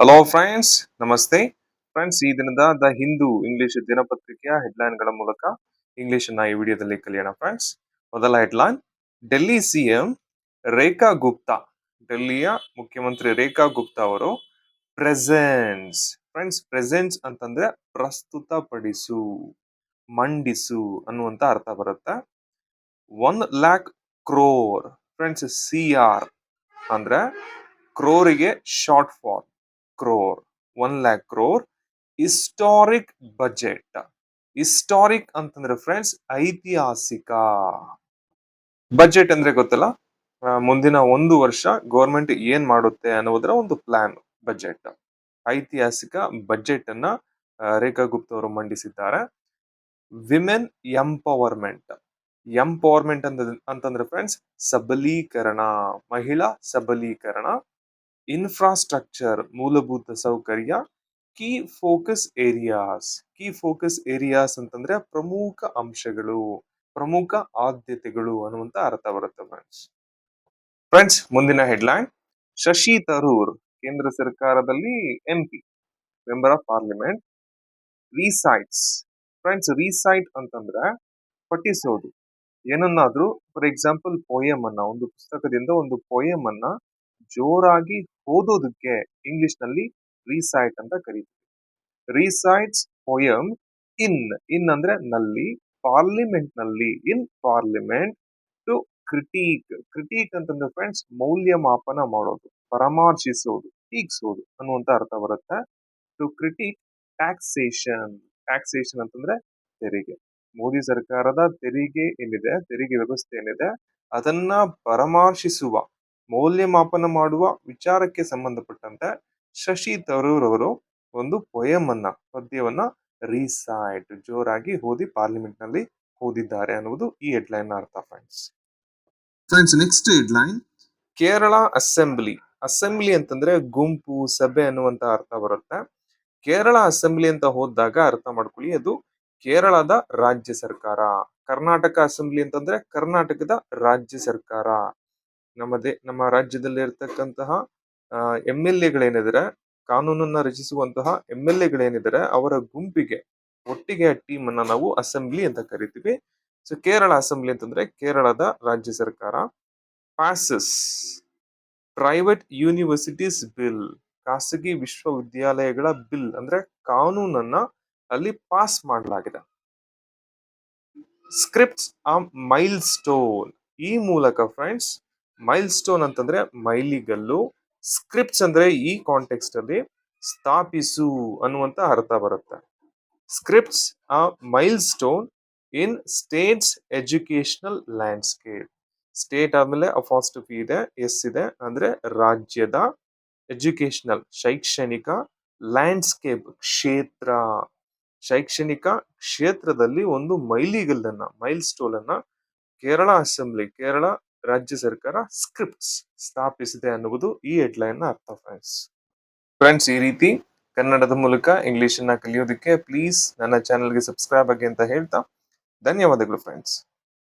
Hello friends ನಮಸ್ತೆ friends ಈ ದಿನದ ದ ಹಿಂದೂ ಇಂಗ್ಲಿಷ್ ದಿನಪತ್ರಿಕೆಯ ಹೆಡ್ಲೈನ್ಗಳ ಮೂಲಕ ಇಂಗ್ಲಿಷ್ ಅನ್ನ ಈ ವಿಡಿಯೋದಲ್ಲಿ ಕಲಿಯೋಣ ಫ್ರೆಂಡ್ಸ್ ಮೊದಲ ಹೆಡ್ಲೈನ್ ಡೆಲ್ಲಿ ಸಿಎಂ ರೇಖಾ ಗುಪ್ತಾ ಡೆಲ್ಲಿಯ ಮುಖ್ಯಮಂತ್ರಿ ರೇಖಾ ಗುಪ್ತಾ ಅವರು ಪ್ರೆಸೆನ್ಸ್ ಫ್ರೆಂಡ್ಸ್ ಪ್ರೆಸೆನ್ಸ್ ಅಂತಂದ್ರೆ ಪ್ರಸ್ತುತಪಡಿಸು, ಮಂಡಿಸು ಅನ್ನುವಂತ ಅರ್ಥ ಬರುತ್ತೆ. One lakh crore friends C R ಅಂದ್ರೆ ಕ್ರೋರಿಗೆ short form crore one lakh crore historic budget historic ಅಂತಂದ್ರೆ ಫ್ರೆಂಡ್ಸ್ ಐತಿಹಾಸಿಕ. ಬಜೆಟ್ ಅಂದ್ರೆ ಗೊತ್ತಲ್ಲ? ಮುಂದಿನ ಒಂದು ವರ್ಷ ಗೌರ್ಮೆಂಟ್ ಏನ್ ಮಾಡುತ್ತೆ ಅನ್ನೋದರ ಒಂದು ಪ್ಲಾನ್ ಬಜೆಟ್ ಐತಿಹಾಸಿಕ ಬಜೆಟ್ ಅನ್ನ ರೇಖಾ ಗುಪ್ತ ಅವರು ಮಂಡಿಸಿದ್ದಾರೆ. ವಿಮೆನ್ ಎಂಪವರ್ಮೆಂಟ್ ಎಂಪವರ್ಮೆಂಟ್ ಅಂತ ಅಂತಂದ್ರೆ ಫ್ರೆಂಡ್ಸ್ ಸಬಲೀಕರಣ. ಮಹಿಳಾ ಸಬಲೀಕರಣ. ಇನ್ಫ್ರಾಸ್ಟ್ರಕ್ಚರ್ ಮೂಲಭೂತ ಸೌಕರ್ಯ key focus areas key focus areas ಅಂತಂದ್ರೆ ಪ್ರಮುಖ ಅಂಶಗಳು, ಪ್ರಮುಖ ಆದ್ಯತೆಗಳು ಅನ್ನುವಂತ ಅರ್ಥ ಬರುತ್ತೆ ಫ್ರೆಂಡ್ಸ್ ಫ್ರೆಂಡ್ಸ್ ಮುಂದಿನ ಹೆಡ್ಲೈನ್ ಶಶಿ ತರೂರ್, ಕೇಂದ್ರ ಸರ್ಕಾರದಲ್ಲಿ M P member of parliament recites friends recite ಅಂತಂದ್ರೆ ಪಠಿಸೋದು. ಏನನ್ನಾದ್ರೂ ಫಾರ್ ಎಕ್ಸಾಂಪಲ್ ಪೋಯಮ್ ಅನ್ನ, ಒಂದು ಪುಸ್ತಕದಿಂದ ಒಂದು ಪೋಯಮ್ ಅನ್ನ ಜೋರಾಗಿ ಓದೋದಕ್ಕೆ ಇಂಗ್ಲಿಷ್ನಲ್ಲಿ ರೀಸೈಟ್ ಅಂತ ಕರೀತೀವಿ. ರೀಸೈಟ್ಸ್ ಪೊಯಮ್ ಇನ್ ಇನ್ ಅಂದ್ರೆ ನಲ್ಲಿ ಪಾರ್ಲಿಮೆಂಟ್ನಲ್ಲಿ ಇನ್ ಪಾರ್ಲಿಮೆಂಟ್ ಟು ಕ್ರಿಟೀಕ್ ಕ್ರಿಟೀಕ್ ಅಂತಂದ್ರೆ ಫ್ರೆಂಡ್ಸ್ ಮೌಲ್ಯಮಾಪನ ಮಾಡೋದು, ಪರಾಮರ್ಶಿಸೋದು, ಟೀಕ್ಸೋದು ಅನ್ನುವಂತ ಅರ್ಥ ಬರುತ್ತೆ. ಟು ಕ್ರಿಟಿಕ್ ಟ್ಯಾಕ್ಸೇಷನ್ ಟ್ಯಾಕ್ಸೇಷನ್ ಅಂತಂದ್ರೆ ತೆರಿಗೆ. ಮೋದಿ ಸರ್ಕಾರದ ತೆರಿಗೆ ಏನಿದೆ, ತೆರಿಗೆ ವ್ಯವಸ್ಥೆ ಏನಿದೆ, ಅದನ್ನ ಪರಾಮರ್ಶಿಸುವ. ಮೌಲ್ಯಮಾಪನ ಮಾಡುವ ವಿಚಾರಕ್ಕೆ ಸಂಬಂಧಪಟ್ಟಂತೆ ಶಶಿ ತರೂರ್ ಅವರು ಒಂದು ಪೊಯಮ್ ಅನ್ನ ಪದ್ಯವನ್ನ ರೀಸೈಟ್ ಜೋರಾಗಿ ಓದಿ ಪಾರ್ಲಿಮೆಂಟ್ನಲ್ಲಿ ಓದಿದ್ದಾರೆ ಅನ್ನುವುದು ಈ ಹೆಡ್ಲೈನ್ ಅರ್ಥ friends friends next headline Kerala assembly. Assembly ಅಂತಂದ್ರೆ ಗುಂಪು ಸಭೆ ಅನ್ನುವಂತ ಅರ್ಥ ಬರುತ್ತೆ. ಕೇರಳ ಅಸೆಂಬ್ಲಿ ಅಂತ ಹೋದಾಗ ಅರ್ಥ ಮಾಡ್ಕೊಳ್ಳಿ ಅದು ಕೇರಳದ ರಾಜ್ಯ ಸರ್ಕಾರ. ಕರ್ನಾಟಕ ಅಸೆಂಬ್ಲಿ ಅಂತಂದ್ರೆ ಕರ್ನಾಟಕದ ರಾಜ್ಯ ಸರ್ಕಾರ. ನಮ್ಮದೇ ನಮ್ಮ ರಾಜ್ಯದಲ್ಲಿ ಇರ್ತಕ್ಕಂತಹ ಎಂ ಎಲ್ ಎಗಳೇನಿದ್ದಾರೆ ಕಾನೂನನ್ನ ರಚಿಸುವಂತಹ ಎಂ ಎಲ್ ಎಗಳೇನಿದ್ದಾರೆ ಅವರ ಗುಂಪಿಗೆ ಒಟ್ಟಿಗೆ ಟೀಮ್ ಅನ್ನ ನಾವು ಅಸೆಂಬ್ಲಿ ಅಂತ ಕರಿತೀವಿ. ಸೊ, ಕೇರಳ ಅಸೆಂಬ್ಲಿ ಅಂತಂದ್ರೆ ಕೇರಳದ ರಾಜ್ಯ ಸರ್ಕಾರ. ಪಾಸಸ್ ಪ್ರೈವೇಟ್ ಯೂನಿವರ್ಸಿಟೀಸ್ ಬಿಲ್ ಖಾಸಗಿ ವಿಶ್ವವಿದ್ಯಾಲಯಗಳ ಬಿಲ್ ಅಂದ್ರೆ ಕಾನೂನನ್ನ ಅಲ್ಲಿ ಪಾಸ್ ಮಾಡಲಾಗಿದೆ. ಸ್ಕ್ರಿಪ್ಟ್ಸ್ ಆ ಮೈಲ್ ಸ್ಟೋನ್ ಈ ಮೂಲಕ ಫ್ರೆಂಡ್ಸ್ ಮೈಲ್ ಸ್ಟೋನ್ ಅಂತಂದ್ರೆ ಮೈಲಿಗಲ್ಲು. ಸ್ಕ್ರಿಪ್ಟ್ಸ್ ಅಂದ್ರೆ ಈ ಕಾಂಟೆಕ್ಸ್ಟ್ ಅಲ್ಲಿ ಸ್ಥಾಪಿಸು ಅನ್ನುವಂತ ಅರ್ಥ ಬರುತ್ತೆ. Scripts a milestone in state's educational landscape. State ಆದ್ಮೇಲೆ ಅಫಾಸ್ಟಫಿ ಇದೆ, ಎಸ್ ಇದೆ, ಅಂದ್ರೆ ರಾಜ್ಯದ ಎಜುಕೇಶನಲ್ ಶೈಕ್ಷಣಿಕ ಲ್ಯಾಂಡ್ಸ್ಕೇಪ್, ಕ್ಷೇತ್ರ. ಶೈಕ್ಷಣಿಕ ಕ್ಷೇತ್ರದಲ್ಲಿ ಒಂದು ಮೈಲಿಗಲ್ಲನ್ನ ಮೈಲ್ ಸ್ಟೋಲನ್ನ ಕೇರಳ ಅಸೆಂಬ್ಲಿ, ಕೇರಳ ರಾಜ್ಯ ಸರ್ಕಾರ ಸ್ಕ್ರಿಪ್ಟ್ಸ್ ಸ್ಥಾಪಿಸಿದೆ ಅನ್ನುವುದು ಈ ಹೆಡ್ಲೈನ್ ಅರ್ಥ, ಫ್ರೆಂಡ್ಸ್. ಫ್ರೆಂಡ್ಸ್, ಈ ರೀತಿ ಕನ್ನಡದ ಮೂಲಕ ಇಂಗ್ಲಿಷ್ ಅನ್ನ ಕಲಿಯೋದಕ್ಕೆ ಪ್ಲೀಸ್ ನನ್ನ ಚಾನೆಲ್ಗೆ ಸಬ್ಸ್ಕ್ರೈಬ್ ಆಗಿ ಅಂತ ಹೇಳ್ತಾ ಧನ್ಯವಾದಗಳು, ಫ್ರೆಂಡ್ಸ್.